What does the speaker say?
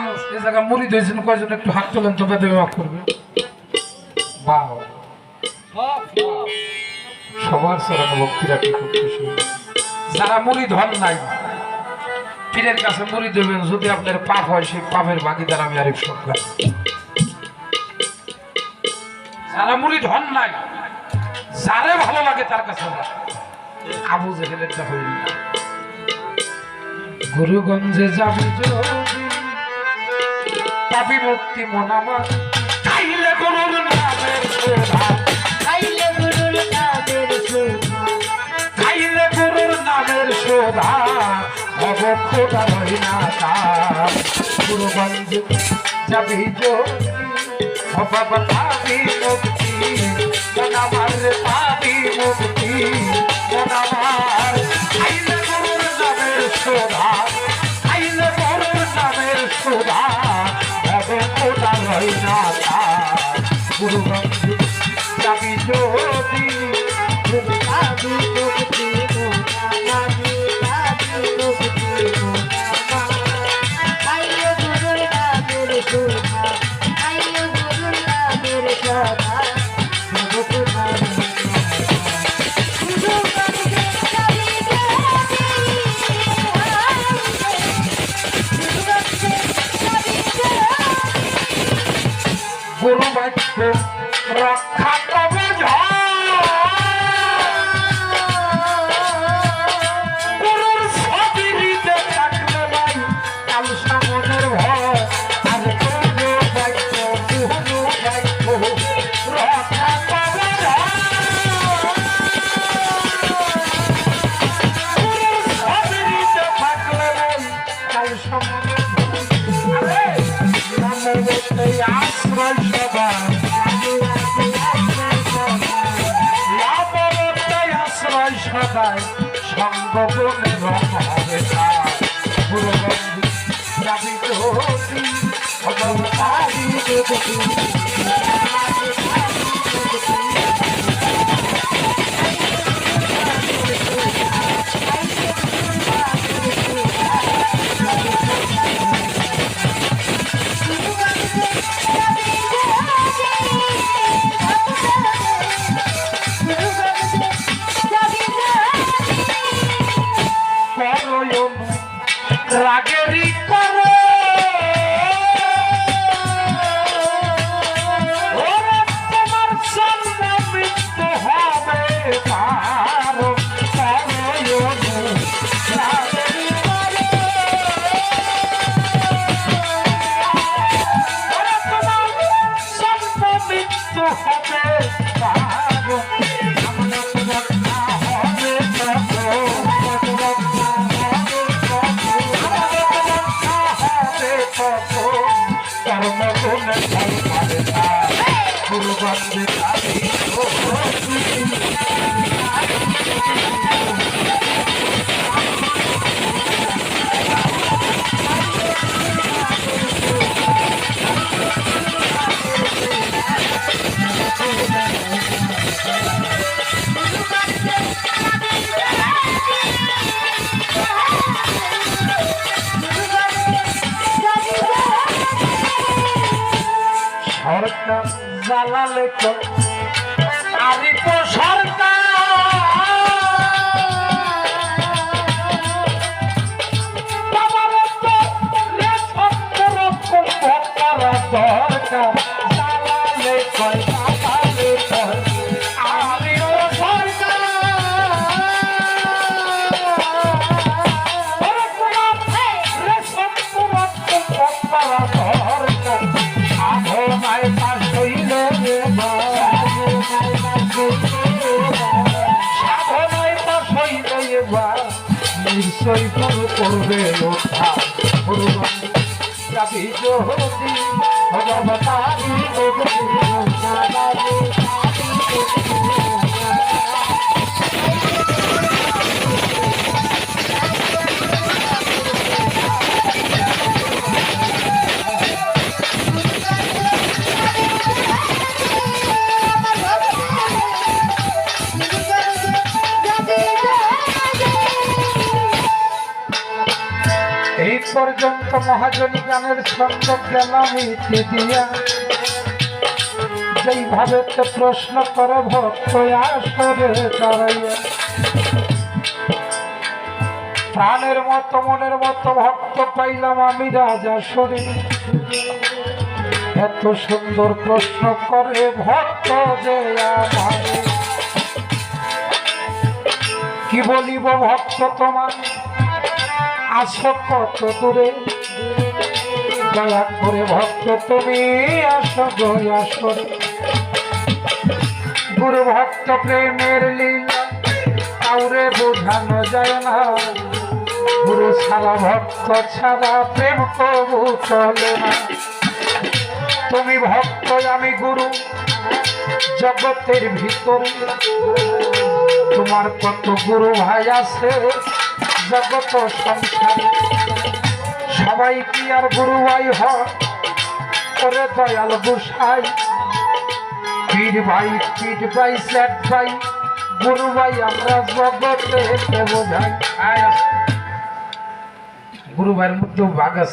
মানুষ এ জায়গায় মুড়ি দিয়েছেন কয়জন একটু হাত তোলেন মাফ করবে। সবার যারা মুড়ি ধন নাই, পীরের কাছে মুড়ি দেবেন, যদি আপনার পাপ হয়, সেই পাপের আমি আরেক সরকার। যারা মুড়ি ধন নাই, যারে ভালো লাগে তার কাছে। আবু জেহেলেরটা হইল। গুরুগঞ্জে যাবি পাবি মুক্তি মনামার খাইলে গরুর নামের শোভা খাইলে গুরুর নামের শোভা খাইলে গরুর নামের শোভা খোদা রই না তার। পাবি মুক্তি মনামার তার গুরু বাক্য রক্ষা তবে আশ্রয় সদাই সঙ্গগুণে রঙে পুরবন্ধু যাবি তোতি অবতারি দেবী করয়ম রাগেরি করো হবে সরকার জ্বালালে তো নিশ্চয় শুরু করবে ভগবতারি পর্যন্ত মহাজনী গানের ছন্দ গেলাম ইতি দিয়া, যেইভাবে তো প্রশ্ন করে ভক্ত আসরে দাঁড়াইয়া। প্রাণের মতো, মনের মতো ভক্ত পাইলাম আমি রাজা শরীর। এত সুন্দর প্রশ্ন করে ভক্ত যে কি বলিব ভক্ত তোমার? আছো কত দূরে দয়া করে ভক্ত, তুমি আসো দয়া সরে গুরু ভক্ত প্রেমের লীলা, কাউরে বোঝানো যায় না। গুরু ছাড়া ভক্ত ছাড়া প্রেম কবু চলে না। তুমি ভক্ত, আমি গুরু, জগতের ভিতরে। তোমার কত গুরু ভাই আছে? জগত সংসারে সবাই কি আর গুরু ভাই হরে দয়াল গোসাই, পীর ভাই পীর ভাই স্যাট ভাই গুরু ভাই আমরা জগতে বোঝাই গুরু ভাইয়ের মধ্যেও ভাগ আছে।